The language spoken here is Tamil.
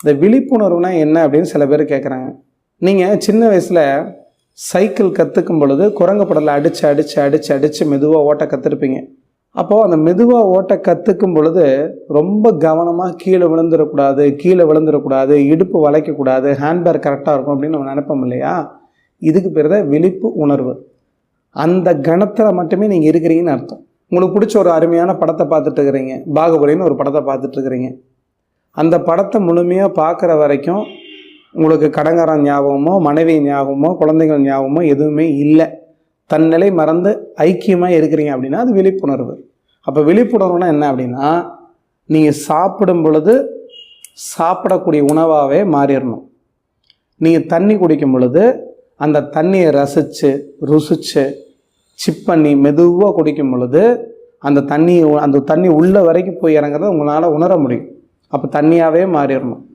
இந்த விழிப்புணர்வுனா என்ன அப்படின்னு சில பேர் கேட்குறாங்க நீங்கள் சின்ன வயசில் சைக்கிள் கற்றுக்கும் பொழுது குரங்கு படலை அடித்து அடித்து அடித்து அடித்து மெதுவாக ஓட்ட கற்றுருப்பீங்க அப்போது அந்த மெதுவாக ஓட்ட கற்றுக்கும் பொழுது ரொம்ப கவனமாக கீழே விழுந்துடக்கூடாது கீழே விழுந்துடக்கூடாது இடுப்பு வளைக்கக்கூடாது ஹேண்ட்பேக் கரெக்டாக இருக்கும் அப்படின்னு நம்ம நினைப்போம் இல்லையா? இதுக்கு பேர் தான் விழிப்பு உணர்வு. அந்த கணத்தில் மட்டுமே நீங்கள் இருக்கிறீங்கன்னு அர்த்தம். உங்களுக்கு பிடிச்ச ஒரு அருமையான படத்தை பார்த்துட்டு இருக்கிறீங்க. பாகுபலின்னு ஒரு படத்தை பார்த்துட்டு இருக்கிறீங்க. அந்த படத்தை முழுமையாக பார்க்குற வரைக்கும் உங்களுக்கு கடங்காரன் ஞாபகமோ மனைவி ஞாபகமோ குழந்தைகள் ஞாபகமோ எதுவுமே இல்லை. தன்னிலை மறந்து ஐக்கியமாக இருக்கிறீங்க அப்படின்னா அது விழிப்புணர்வு. அப்போ விழிப்புணர்வுனா என்ன அப்படின்னா நீங்கள் சாப்பிடும் பொழுது சாப்பிடக்கூடிய உணவாகவே மாறிடணும். நீங்கள் தண்ணி குடிக்கும் பொழுது அந்த தண்ணியை ரசித்து ருசித்து சிப் பண்ணி மெதுவாக குடிக்கும் பொழுது அந்த தண்ணி அந்த தண்ணி உள்ள வரைக்கும் போய் இறங்குறத உங்களால் உணர முடியும். அப்போ தண்ணியாகவே மாறிடணும்.